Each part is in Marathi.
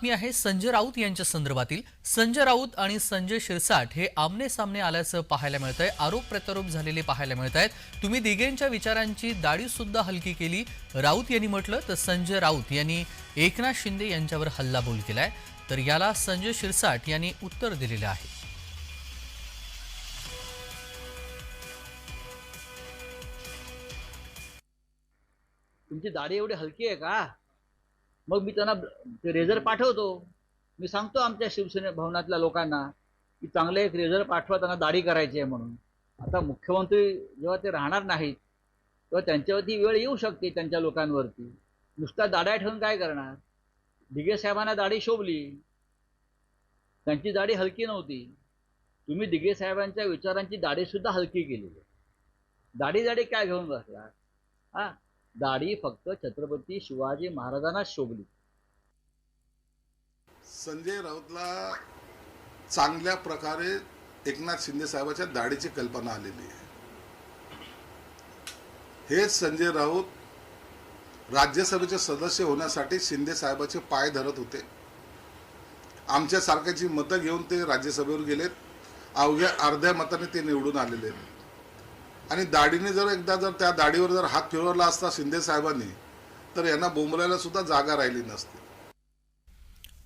बातमी आहे संजय राऊत यांच्या संदर्भातील. संजय राऊत आणि संजय शिरसाट हे आमने सामने आल्याचं पाहायला मिळत आहे आरोप प्रत्यारोप झालेले पाहायला मिळत आहेत तुम्ही दिघेंच्या विचारांची दाढी सुद्धा हलकी केली. राऊत यांनी म्हटलं तर संजय राऊत यांनी एकनाथ शिंदे यांच्यावर हल्लाबोल केलाय. तर याला संजय शिरसाट यांनी उत्तर दिलेलं आहे. तुमची दाढी एवढी हलकी आहे का? मग मी त्यांना ते रेझर पाठवतो. मी सांगतो आमच्या शिवसेने भवनातल्या लोकांना की चांगले एक रेझर पाठवा त्यांना दाढी करायची आहे म्हणून. आता मुख्यमंत्री जेव्हा ते राहणार नाहीत तेव्हा त्यांच्यावरती वेळ येऊ शकते त्यांच्या लोकांवरती. नुसता दाढ्या ठेवून काय करणार? दिघे साहेबांना दाढी शोभली. त्यांची दाढी हलकी नव्हती. तुम्ही दिघे साहेबांच्या विचारांची दाढीसुद्धा हलकी केलेली दाढी दाढी काय घेऊन बसला? हा? दाढी फक्त छत्रपती शिवाजी महाराजांना शोभली. संजय राऊतला चांगल्या प्रकारे एकनाथ शिंदे साहेबाच्या दाढीची कल्पना आलेली आहे. हेच संजय राऊत राज्यसभेचे सदस्य होण्यासाठी शिंदे साहेबाचे पाय धरत होते. आमच्यासारख्याची मतं घेऊन ते राज्यसभेवर गेलेत. अवघ्या अर्ध्या मताने ते निवडून आलेले आहेत. आणि दाढीने जर एकदा जर त्या दाढीवर जर हात फिरवला असता शिंदे साहेबांनी तर यांना बोंबलायला सुद्धा जागा राहिली नसती.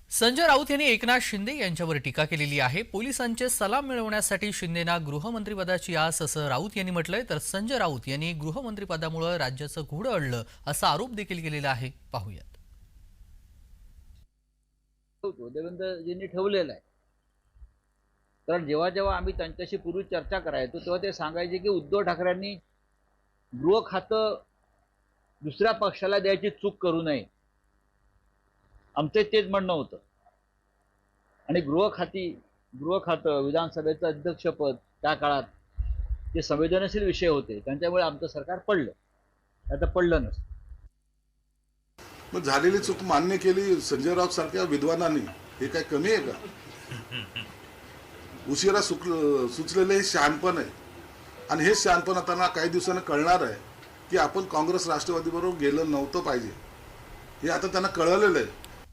संजय राऊत यांनी एकनाथ शिंदे यांच्यावर टीका केलेली आहे. पोलिसांचे सलाम मिळवण्यासाठी शिंदेना गृहमंत्रीपदाची आस असं राऊत यांनी म्हटलंय. तर संजय राऊत यांनी गृहमंत्रीपदामुळे राज्याचं घोडं अडलं असा आरोप देखील केलेला आहे. पाहूयात. देवेंद्रजींनी ठेवलेला आहे. कारण जेव्हा जेव्हा आम्ही त्यांच्याशी पूर्वी चर्चा करायचो तेव्हा ते सांगायचे की उद्धव ठाकरेंनी गृह खातं दुसऱ्या पक्षाला द्यायची चूक करू नये. आमचं तेच म्हणणं होतं. आणि गृह खाती गृह खातं विधानसभेचं अध्यक्षपद त्या काळात ते संवेदनशील विषय होते त्यांच्यामुळे आमचं सरकार पडलं. आता पडलं नसतं. मग झालेली चूक मान्य केली संजय राऊत सारख्या विद्वानांनी? हे काय कमी आहे का? उशिरा सुक सुचलेलं हे शहाणपण आहे. आणि हे शहाणपण त्यांना काही दिवसांनी कळणार आहे की आपण काँग्रेस राष्ट्रवादीबरोबर गेलं नव्हतं पाहिजे. हे आता त्यांना कळलेलं आहे.